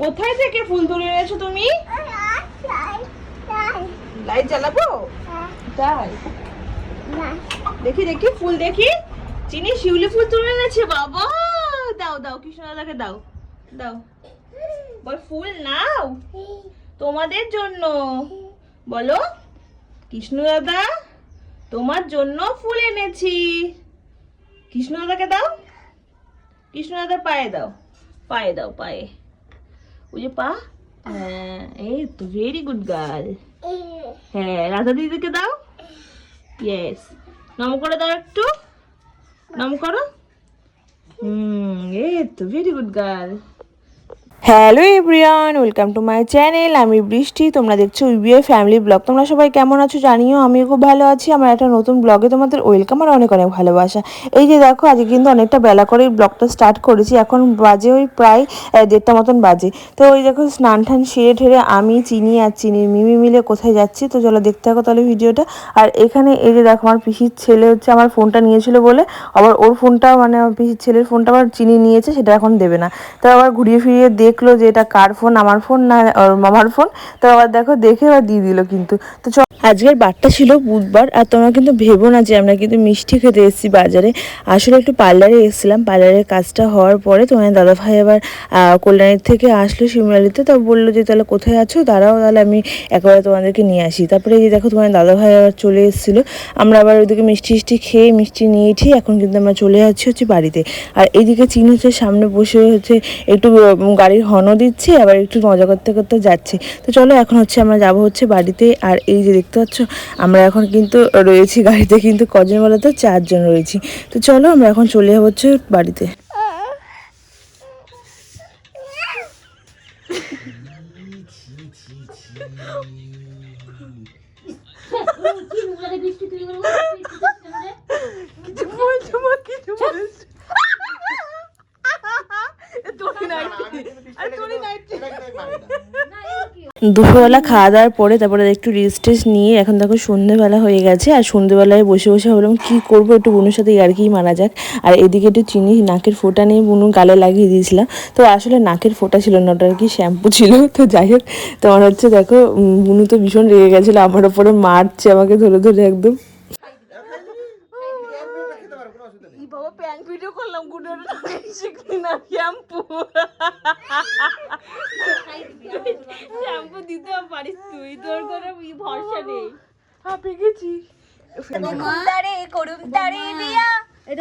কোথায় থেকে ফুল তুলে এনেছো তুমি? লাইট জ্বালাবো? তাই? দেখি দেখি, ফুল দেখি। চিনি, শিউলি ফুল তুলে এনেছে, বাবা! দাও দাও কৃষ্ণদাদাকে দাও দাও। বল, ফুল নাও তোমাদের জন্য। বলো কৃষ্ণ দাদা তোমার জন্য ফুল এনেছি। কৃষ্ণ দাদাকে দাও। কৃষ্ণ দাদা পায়ে দাও পায়ে দাও, পায়ে। ওই যে পা এই তো ভেরি গুড গার্ল হ্যাঁ রাধা দিদিকে দাও ইয়েস নম করে দাও একটু নম করো হুম এই তো very good girl hello everyone welcome to my channel. আমি বৃষ্টি, তোমরা দেখছ ইউবিএ ফ্যামিলি ব্লগ। তোমরা সবাই কেমন আছো জানিও, আমিও খুব ভালো আছি। আমার একটা নতুন ব্লগে তোমাদের ওয়েলকাম আর অনেক অনেক ভালোবাসা। এই যে দেখো, আজকে কিন্তু অনেকটা বেলা করে ব্লগটা স্টার্ট করেছি। এখন বাজে ওই প্রায় দেড়টা মতন বাজে। তো ওই দেখো, স্নান টান সেরে ঠেরে আমি, চিনি আর চিনি মিমি মিলে কোথায় যাচ্ছি? তো চলো দেখতে থাকো তাহলে ভিডিওটা। আর এখানে এই যে দেখো, আমার পিসির ছেলে হচ্ছে আমার ফোনটা নিয়েছিল বলে, আবার ওর ফোনটা মানে পিসির ছেলের ফোনটা আবার চিনি নিয়েছে, সেটা এখন দেবে না। তো আবার ঘুরিয়ে ফিরিয়ে দেখল যে এটা কার ফোন? আমার ফোন না মামার ফোন? তো আবার দেখো, দেখে আবার দিয়ে দিল কিন্তু। তো চ আজকের বারটা ছিল বুধবার, আর তোমরা কিন্তু ভেবো না যে আমরা কিন্তু মিষ্টি খেতে এসেছি বাজারে। আসলে একটু পার্লারে এসেছিলাম। পার্লারের কাজটা হওয়ার পরে তোমার দাদা ভাই আবার কল্যাণীর থেকে আসলো শিমলালিতে। তো বলল যে, তাহলে কোথায় আছো? তারাও তাহলে আমি একবারে তোমাদেরকে নিয়ে আসি। তারপরে যে দেখো তোমার দাদা ভাই আবার চলে এসেছিল। আমরা আবার ওইদিকে মিষ্টি মিষ্টি খেয়ে মিষ্টি নিয়ে ঠিক এখন কিন্তু আমরা চলে যাচ্ছি হচ্ছে বাড়িতে। আর এইদিকে চিন হচ্ছে সামনে বসে হচ্ছে একটু গাড়ির হর্নও দিচ্ছি, আবার একটু মজা করতে করতে যাচ্ছি। তো চলো এখন হচ্ছে আমরা যাব হচ্ছে বাড়িতে, আর এই যে দেখতে পাচ্ছ, আমরা এখন কিন্তু রয়েছি গাড়িতে, কিন্তু কজন বলে তো? চারজন রয়েছি। তো চলো আমরা এখন চলে যাব হচ্ছে বাড়িতে। দুপুরবেলা খাওয়া দাওয়ার পরে তারপরে একটু রেস্ট টেস্ট নিয়ে এখন দেখো সন্ধ্যেবেলা হয়ে গেছে আর সন্ধ্যেবেলায় বসে বসে ভাবলাম কী করব একটু বুনুর সাথে আর কি মারা যাক। আর এদিকে একটু চিনি, নাকের ফোঁটা নিয়ে বুনু গালে লাগিয়ে দিয়েছিলাম তো আসলে নাকের ফোঁটা ছিল না ওটা আর কি শ্যাম্পু ছিল। তো যাই হোক, তোমার হচ্ছে দেখো বুনু তো ভীষণ রেগে গেছিল, আমার ওপরে মারছে আমাকে ধরে ধরে একদম। ই বাবা প্যাং ভিডিও করলাম গুডের শিখলি না শ্যাম্পু শ্যাম্পু দিতে পারিস তুই তোর কোনো ভরসা নেই। হাঁপে গেছি তারে করুম তারে বিয়া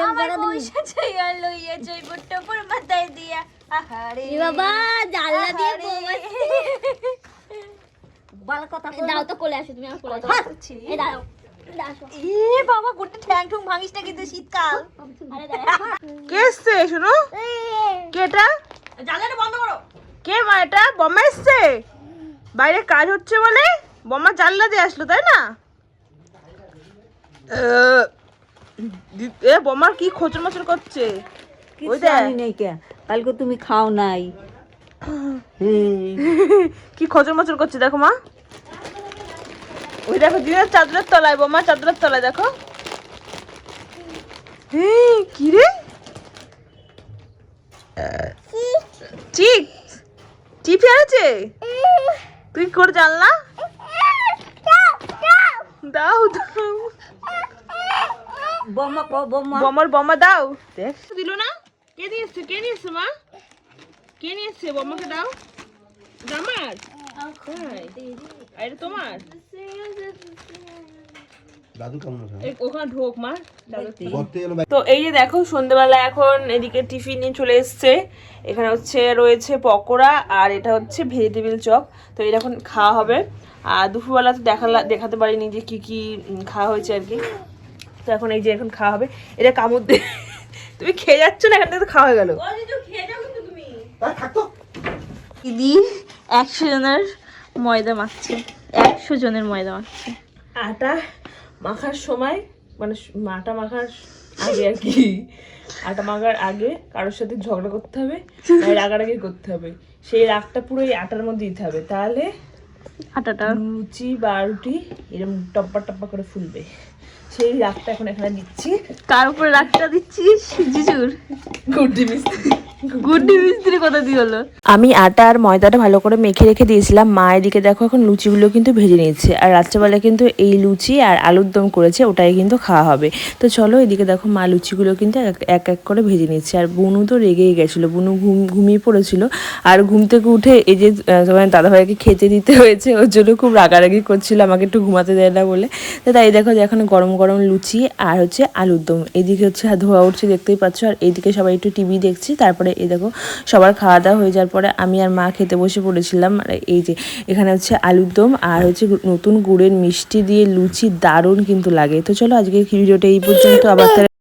আমার পয়সা চাইয়া লইয়া যাই বুট্টো মাথায় দিয়া। আহারে। বাবা জানলা দিয়ে আহারে। বাল কথা দাও তো কোলে আসো তুমি আমার কোলে দাও এই দাও দাও বাবা গোটে ঠ্যাং ঠুং ভাঙিস না কিন্তু শীতকাল কে এসছে শোনো? কে জানলাটা বন্ধ করো। কে মা এটা? বোমা এসছে? বাইরে কাজ হচ্ছে বলে বোমা জানলা দিয়ে আসলো তাই না? এ বোমার কি খোঁচর মোচর করছে ওই জানি নাই কে। কালকে তুমি খাও নাই। কি খোঁচর মোচর করছে দেখো মা। ওই দেখো দিনের চাদরের তলায় বোমা চাদরের তলায় দেখো। কি রে? চিপ চিপ আছে তুই করে জানলা? দাও দাও। বৌমা বোমার বোমা দাও। দেখ। দিল না? কে এসছে কে নিয়ে এসছে মা? কে নিয়ে এসছে বোমাকে দাও? আর এটা তোমার? তো এই যে দেখো সন্ধ্যেবেলা এখন এদিকে টিফিন নিয়ে চলে এসছে। এখানে হচ্ছে রয়েছে পকোড়া আর এটা হচ্ছে ভেজিটেবিল চপ। তো এটা এখন খাওয়া হবে। আর দুপুরবেলা তো দেখালা দেখাতে পারিনি যে কি কি খাওয়া হয়েছে আর কি। তো এখন এই যে এখন খাওয়া হবে। এটা কামড় দিয়ে তুমি খেয়ে যাচ্ছ না? এখান থেকে তো খাওয়া হয়ে গেল। দিদি একশো জনের ময়দা মাখছে। একশো জনের ময়দা মাখছে। আটা মাখার সময় মানে আটা মাখার আগে আর কি আটা মাখার আগে কারোর সাথে ঝগড়া করতে হবে রাগারাগি করতে হবে। সেই রাগটা পুরো এই আটার মধ্যে দিতে হবে। তাহলে আটাটা। লুচি বা রুটি এরকম টপ্পা টপ্পা করে ফুলবে। সেই রাগটা এখন এখানে দিচ্ছি। কার উপরে রাগটা দিচ্ছিস জিজুর। গুড্ডি মিস্ত্রি। গুড্ডি মিস্ত্রি কথা দিয়ে হলো। আমি আটা আর ময়দাটা ভালো করে মেখে রেখে দিয়েছিলাম। মা এদিকে দেখো এখন লুচিগুলো কিন্তু ভেজে নিচ্ছে। আর রাত্রেবেলা কিন্তু এই লুচি আর আলুর দম করেছে ওটাই কিন্তু খাওয়া হবে। তো চলো এদিকে দেখো মা লুচিগুলো কিন্তু এক- এক এক করে ভেজে নিচ্ছে। আর বুনু তো রেগেই গেছিল। বুনু ঘুম ঘুমিয়ে পড়েছিল। আর ঘুম থেকে উঠে এই যে তোমার দাদাভাইকে খেতে দিতে হয়েছে ওর জন্য খুব রাগারাগি করছিল। আমাকে একটু ঘুমাতে দেয় না বলে। তো তাই দেখো যে এখন গরম গরম লুচি আর হচ্ছে আলুর দম। এদিকে হচ্ছে ধোয়া উঠছে, দেখতেই পাচ্ছ। আর এদিকে সবাই একটু টিভি দেখছি। তারপরে এই দেখো, সবার খাওয়া দাওয়া হয়ে যাওয়ার পরে আমি আর মা খেতে বসে পড়েছিলাম। আর এই যে, এখানে হচ্ছে আলুর দম আর হচ্ছে নতুন গুড়ের মিষ্টি দিয়ে লুচি দারুণ কিন্তু লাগে। তো চলো আজকে ভিডিওটা এই পর্যন্ত। আবার